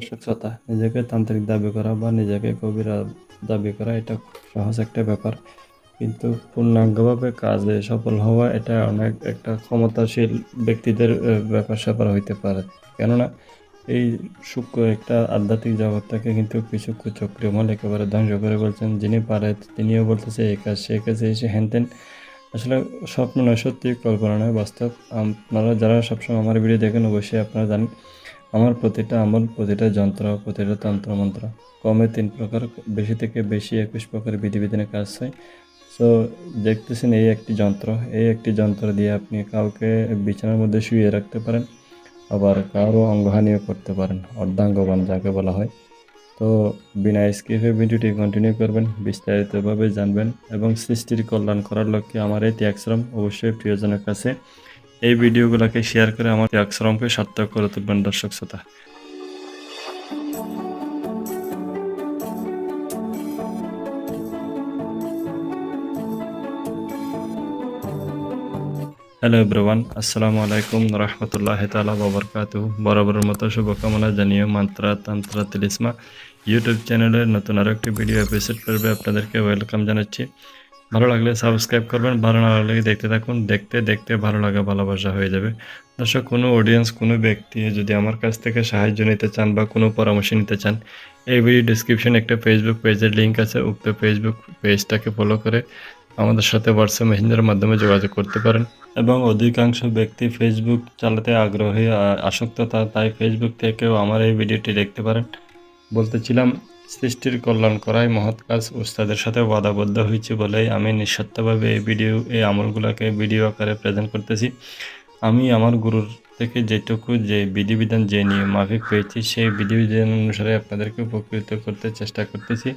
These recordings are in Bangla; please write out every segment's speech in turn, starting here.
স্বচ্ছতা নিজেকে তান্ত্রিক দাবি করা বা নিজেকে কবিরা দাবি করা, এটা সহজ একটা ব্যাপার। কিন্তু পূর্ণাঙ্গভাবে কাজে সফল হওয়া, এটা অনেক একটা ক্ষমতাশীল ব্যক্তিদের ব্যাপার স্যাপার হইতে পারে। কেননা এই সূক্ষ্ম একটা আধ্যাত্মিক জগৎটাকে কিন্তু কিছু কুচক্রী মল একেবারে ধ্বংস করে বলছেন। যিনি পারে, তিনিও বলতেছে, এই কাজ সে কাজে এসে হ্যান আসলে স্বপ্ন নয়, সত্যি কল্পনা নয়, বাস্তব। আপনারা যারা সবসময় আমার ভিডিও দেখেন, অবশ্যই আপনারা জানেন আমার প্রতিটা আমল, প্রতিটা যন্ত্র, প্রতিটা তন্ত্র মন্ত্র কমে তিন প্রকার, বেশি থেকে বেশি একুশ প্রকার বিধিবিধানে কাজ হয়। সো দেখতেছেন এই একটি যন্ত্র। এই একটি যন্ত্র দিয়ে আপনি কাউকে বিছানার মধ্যে শুয়ে রাখতে পারেন, আবার কারও অঙ্গহানিও করতে পারেন, অর্ধাঙ্গবান যাকে বলা হয়। তো, বিনা স্কিপে ভিডিওটি কন্টিনিউ করবেন, বিস্তারিতভাবে জানবেন এবং সৃষ্টির কল্যাণ করার লক্ষ্যে আমার এই ত্যাগশ্রম অবশ্যই প্রিয়জনের কাছে এই ভিডিওগুলোকে শেয়ার করে আমার ত্যাগশ্রমকে সার্থক করে তুলবেন দর্শক শ্রোতা। হ্যালো এভরিওয়ান আসসালামু আলাইকুম রহমতুল্লাহ তালা বাবরকাতু বরাবরের মতো শুভকামনা জানিয়ে মান্ত্রা তন্ত্র তিলিসমা ইউটিউব চ্যানেলের নতুন আরও একটি ভিডিও এপিসোড করবে আপনাদেরকে ওয়েলকাম জানাচ্ছি। ভালো লাগলে সাবস্ক্রাইব করবেন, ভালো না লাগলে দেখতে থাকুন, দেখতে দেখতে ভালো লাগা, ভালোবাসা হয়ে যাবে। দর্শক, কোনো অডিয়েন্স কোনো ব্যক্তি যদি আমার কাছ থেকে সাহায্য নিতে চান বা কোনো পরামর্শ নিতে চান, এই ভিডিও ডিসক্রিপশনে একটা ফেসবুক পেজের লিঙ্ক আছে, উক্ত ফেসবুক পেজটাকে ফলো করে আমাদের সাথে হোয়াটসঅ্যাপ মেসেঞ্জারের মাধ্যমে যোগাযোগ করতে পারেন। এবং অধিকাংশ ব্যক্তি ফেসবুক চালাতে আগ্রহী আসক্ত তাই ফেসবুক থেকেও আমার এই ভিডিওটি দেখতে পারেন। বলতেছিলাম সৃষ্টির কল্যাণ করাই মহৎ কাজ। উস্তাদের সাথে বাধাবদ্ধ হয়েছে বলেই আমি নিঃস্বার্থভাবে এই ভিডিও এই আমলগুলোকে ভিডিও আকারে প্রেজেন্ট করতেছি। আমি আমার গুরুর থেকে যেটুকু যে বিধিবিধান, যে নিয়ম মাফিক পেয়েছি, সেই বিধিবিধান অনুসারে আপনাদেরকে উপকৃত করতে চেষ্টা করতেছি।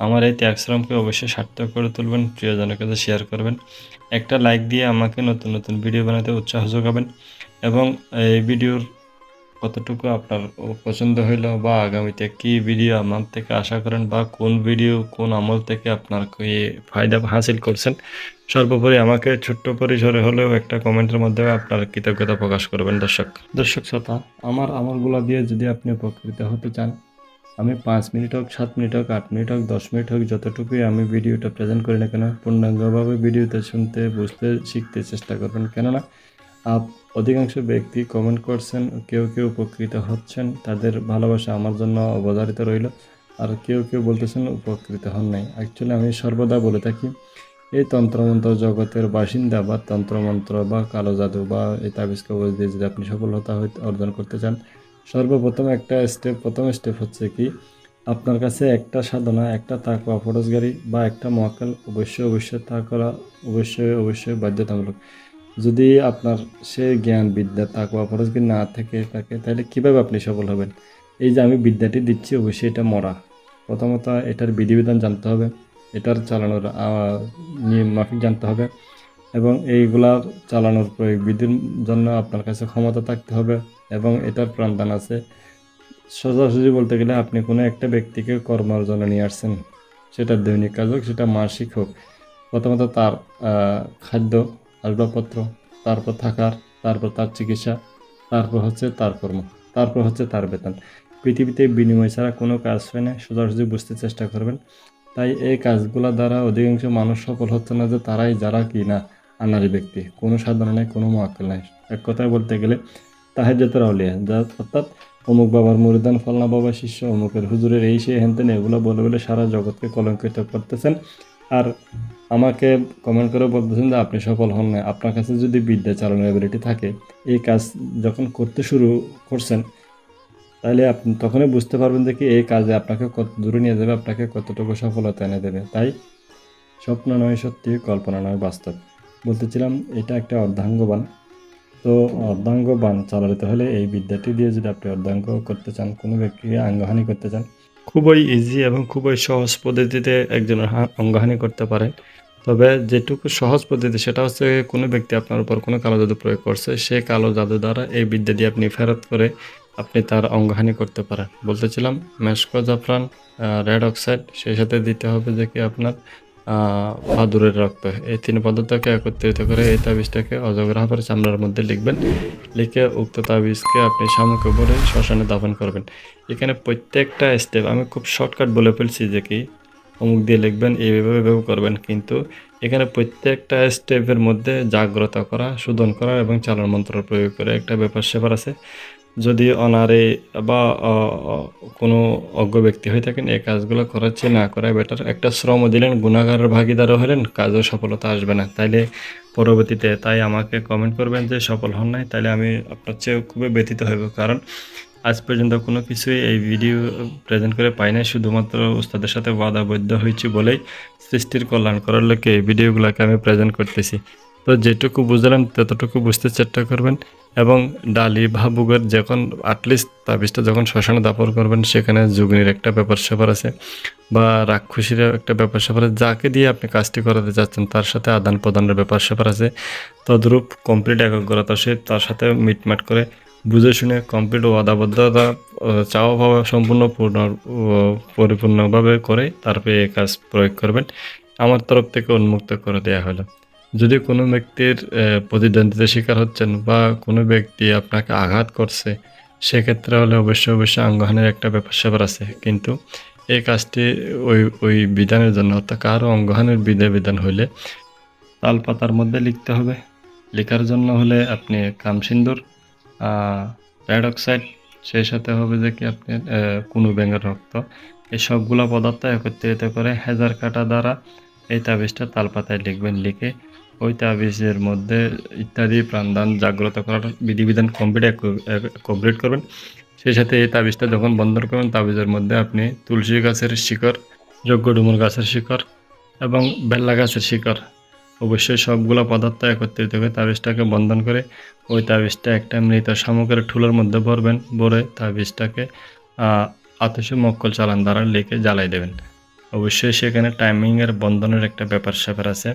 আমার এই ত্যাগশ্রমকে অবশ্যই সার্থক করে তুলবেন, প্রিয়জনের কাছে শেয়ার করবেন। একটা লাইক দিয়ে আমাকে নতুন নতুন ভিডিও বানাতে উৎসাহ যোগাবেন এবং এই ভিডিওর কতটুকু আপনার পছন্দ হইল বা আগামীতে কি ভিডিও আমার থেকে আশা করেন বা কোন ভিডিও কোন আমল থেকে আপনার কি ফায়দা হাসিল করছেন, সর্বোপরি আমাকে ছোট্ট পরিসরে হলেও একটা কমেন্টের মাধ্যমে আপনার কৃতজ্ঞতা প্রকাশ করবেন, দর্শক। দর্শক শ্রোতা, আমার আমলগুলো দিয়ে যদি আপনি উপকৃত হতে চান, আমি পাঁচ মিনিট হোক, সাত মিনিট হোক, আট মিনিট হোক, দশ মিনিট হোক, যতটুকুই আমি ভিডিওটা প্রেজেন্ট করি না কেন, পূর্ণাঙ্গভাবে ভিডিওতে শুনতে, বুঝতে, শিখতে চেষ্টা করবেন। কেননা, আপ অধিকাংশ ব্যক্তি কমেন্ট করছেন, কেউ কেউ উপকৃত হচ্ছেন, তাদের ভালোবাসা আমার জন্য অবধারিত রইল, আর কেউ কেউ বলতেছেন উপকৃত হন নাই। অ্যাকচুয়ালি আমি সর্বদা বলে থাকি, এই তন্ত্রমন্ত্র জগতের বাসিন্দা বা তন্ত্রমন্ত্র বা কালো জাদু বা এই তাবিজ কবজ দিয়ে যদি আপনি সফলতা অর্জন করতে চান, সর্বপ্রথম একটা স্টেপ প্রথম স্টেপ হচ্ছে কি, আপনার কাছে একটা সাধনা, একটা তাকওয়া, ফরজগারি বা একটা মহাকাল অবশ্যই অবশ্যই তা করা অবশ্যই অবশ্যই বাধ্যতামূলক। যদি আপনার সে জ্ঞান বিদ্যা তাকওয়া ফরজগারি না থেকে থাকে, তাহলে কীভাবে আপনি সফল হবেন? এই যে আমি বিদ্যাটি দিচ্ছি, অবশ্যই এটা মরা। প্রথমত এটার বিধিবিধান জানতে হবে, এটার চালানোর নিয়ম মাফিক জানতে হবে এবং এইগুলার চালানোর প্রয়োগ বিধির জন্য আপনার কাছে ক্ষমতা থাকতে হবে এবং এটার প্রাণদান আছে। সোজাসুজি বলতে গেলে আপনি কোনো একটা ব্যক্তিকে কর্মের নিয়ে আসছেন, সেটা দৈনিক কাজ হোক, সেটা মাসিক হোক, প্রথমত তার খাদ্য আসবাবপত্র তারপর থাকার, তারপর তার চিকিৎসা, তারপর হচ্ছে তার কর্ম, তারপর হচ্ছে তার বেতন। পৃথিবীতে বিনিময় ছাড়া কোনো কাজ হয় না, সোজাসুজি বুঝতে চেষ্টা করবেন। তাই এই কাজগুলো দ্বারা অধিকাংশ মানুষ সফল হচ্ছে না যে তারাই যারা কি না, আনারি ব্যক্তি। কোনো সাধনা নেই, কোনো মহাকাল নাই। এক কথায় বলতে গেলে তাহেজাতের আউলিয়া, যা অর্থাৎ অমুক বাবার মুরিদান, ফলনা বাবা শিষ্য, অমুকের হুজুরের এই সে হেনতেন, এগুলো বলে বলে সারা জগৎকে কলঙ্কিত করতেছেন। আর আমাকে কমেন্ট করে বলতেছেন যে আপনি সফল হন না আপনার কাছে যদি বিদ্যা চালানোর এবিলিটি থাকে, এই কাজ যখন করতে শুরু করছেন, তাহলে আপনি তখনই বুঝতে পারবেন যে কি এই কাজে আপনাকে কত দূরে নিয়ে যাবে, আপনাকে কতটুকু সফলতা এনে দেবে। তাই স্বপ্ন নয় সত্যি, কল্পনা নয় বাস্তব। বলতেছিলাম, এটা একটা অর্ধাঙ্গবান। তো অর্ধাঙ্গবান চালাতে হলে এই বিদ্যাটি দিয়ে যদি আপনি অর্ধাঙ্গ করতে চান, কোনো ব্যক্তিকে আঙ্গহানি করতে চান খুবই ইজি এবং খুবই সহজ পদ্ধতিতে একজনের অঙ্গহানি করতে পারে। তবে যেটুকু সহজ পদ্ধতি, সেটা হচ্ছে কোনো ব্যক্তি আপনার উপর কোনো কালো জাদু প্রয়োগ করছে সেই কালো জাদু দ্বারা এই বিদ্যা দিয়ে আপনি ফেরত করে আপনি তার অঙ্গহানি করতে পারেন। বলতেছিলাম মেসকো জাফরান রেড অক্সাইড, সেই সাথে দিতে হবে যে কি আপনার আহ, ভাদুরের রক্ত। এই তিন পদার্থকে একত্রিত করে এই তাবিজটাকে অজগর হাফের চামড়ার মধ্যে লিখবেন। লিখে উক্ত তাবিজকে আপনি শামুকে ভরে শ্মশানে দাফন করবেন। এখানে প্রত্যেকটা স্টেপ আমি খুব শর্টকাট বলে ফেলছি যে কি অমুক দিয়ে লিখবেন এইভাবে এভাবে করবেন। কিন্তু এখানে প্রত্যেকটা স্টেপের মধ্যে জাগ্রত করা শোধন করা এবং চালন মন্ত্র প্রয়োগ করে একটা ব্যাপার সেপার আছে। যদি অনারে বা কোনো অজ্ঞ ব্যক্তি হয়ে থাকেন, এই কাজগুলো করার চেয়ে না করাই বেটার একটা শ্রম দিলেন, গুণাগারের ভাগিদারও হলেন, কাজও সফলতা আসবে না। তাইলে পরবর্তীতে তাই আমাকে কমেন্ট করবেন যে সফল হন নাই, তাইলে আমি আপনার চেয়ে খুবই ব্যথিত হইব। কারণ আজ পর্যন্ত কোনো কিছুই এই ভিডিও প্রেজেন্ট করে পাই নাই, শুধুমাত্র উস্তাদের সাথে বাধাবদ্ধ হয়েছি বলেই সৃষ্টির কল্যাণ করার লোকে এই ভিডিওগুলোকে আমি প্রেজেন্ট করতেছি। তো যেটুকু বুঝলেন ততটুকু বুঝতে চেষ্টা করবেন এবং ডালি বা বুগের যখন আটলিস্ট তাবিজটা যখন শ্মশানে দাপর করবেন, সেখানে যুগনির একটা ব্যাপার স্যাপার আছে বা রাক্ষসীর একটা ব্যাপার স্যাপার আছে। যাকে দিয়ে আপনি কাজটি করাতে চাচ্ছেন তার সাথে আদান প্রদানের ব্যাপার স্যাপার আছে। তদ্রূপ কমপ্লিট একাগ্রতা সে তার সাথে মিটমাট করে বুঝে শুনে কমপ্লিট ওয়াদাবদ্ধতা চাওয়া পাওয়া সম্পূর্ণ পূর্ণ পরিপূর্ণভাবে করে তারপরে কাজ প্রয়োগ করবেন। আমার তরফ থেকে উন্মুক্ত করে দেওয়া হলো। যদি কোনো ব্যক্তির প্রতিদ্বন্দ্বিতার শিকার হচ্ছেন বা কোনো ব্যক্তি আপনাকে আঘাত করছে, সেক্ষেত্রে হলে অবশ্যই অবশ্যই অঙ্গহানির একটা ব্যাপার স্যাপার আছে। কিন্তু এই কাজটি ওই ওই বিধানের জন্য, অর্থাৎ কারও অঙ্গহানির বিধে বিধান হইলে তাল পাতার মধ্যে লিখতে হবে। লেখার জন্য হলে আপনি কামসিন্দুর রেড অক্সাইড, সেই সাথে হবে যে কি আপনি কোনো ব্যাঙের রক্ত। এই সবগুলো পদার্থ একত্রিত করে হেজার কাটা দ্বারা এই তাবিজটা তালপাতায় লিখবেন। লিখে ওই তাবিজের মধ্যে ইত্যাদি প্রাণদান জাগ্রত করার বিধিবিধান কমপ্লিট কমপ্লিট করবেন। সেই সাথে এই তাবিজটা যখন বন্ধ করবেন, তাবিজের মধ্যে আপনি তুলসী গাছের শিকড় যজ্ঞ ডুমুর গাছের শিকড় এবং বেল্লা গাছের শিকড়, অবশ্যই সবগুলো পদার্থ একত্রিত করে তাবিজটাকে বন্ধন করে ওই তাবিজটা একটা মৃত শামুকের ঠুলোর মধ্যে ভরবেন, ভরে তাবিজটাকে আতস মক্কল চালান দ্বারা লেকে জ্বালাই দেবেন। অবশ্যই সেখানে টাইমিংয়ের বন্ধনের একটা ব্যাপার স্যাপার আছে।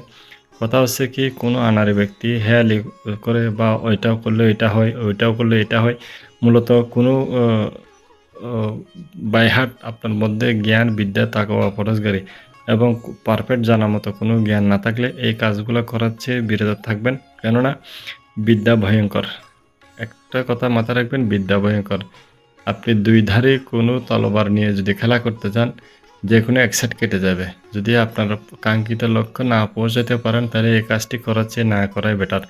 কথা হচ্ছে কি কোনো আনারি ব্যক্তি হেয়ালি করে বা ওইটাও করলে এটা হয়, ওইটাও করলে এটা হয়। মূলত কোনো বাইহাট আপনার মধ্যে জ্ঞান, বিদ্যা তাকওয়া পরশগারী এবং পারফেক্ট জানা মতো কোনো জ্ঞান না থাকলে এই কাজগুলো করার চেয়ে বিরত থাকবেন। কেননা বিদ্যা ভয়ঙ্কর। একটা কথা মাথায় রাখবেন, বিদ্যা ভয়ঙ্কর। আপনি দুই ধারে কোনো তলবার নিয়ে যদি খেলা করতে চান যে কোনো একসাইড কেটে যাবে। যদি আপনার কাঙ্ক্ষিত লক্ষ্য না পৌঁছাতে পারেন, তাহলে এই কাজটি করার চেয়ে না করাই বেটার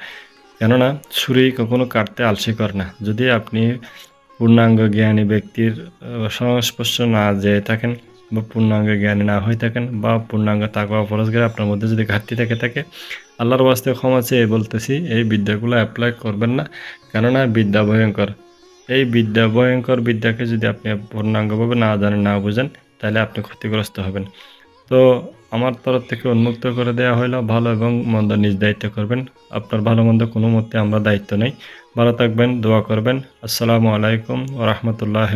কেননা ছুরি কখনো কাটতে আলসি করে না। যদি আপনি পূর্ণাঙ্গ জ্ঞানী ব্যক্তির সংস্পর্শ না যেয়ে থাকেন বা পূর্ণাঙ্গ জ্ঞানী না হয়ে থাকেন বা পূর্ণাঙ্গ তাকওয়া ফরজগারে আপনার মধ্যে যদি ঘাটতি থেকে থাকে, আল্লাহর বাস্তে ক্ষমা চেয়ে বলতেছি, এই বিদ্যাগুলো অ্যাপ্লাই করবেন না। কেননা, বিদ্যা ভয়ঙ্কর। এই বিদ্যা ভয়ঙ্কর বিদ্যাকে যদি আপনি পূর্ণাঙ্গভাবে না জানেন, না বুঝেন তাহলে আপনি ক্ষতিগ্রস্ত হবেন। তো আমার তরফ থেকে উন্মুক্ত করে দেওয়া হলো ভালো এবং মন্দ নিজ দায়িত্ব করবেন। আপনার ভালো মন্দ কোনো মতে আমরা দায়িত্ব নেই। ভালো থাকবেন, দোয়া করবেন। আসসালামু আলাইকুম রহমতুল্লাহ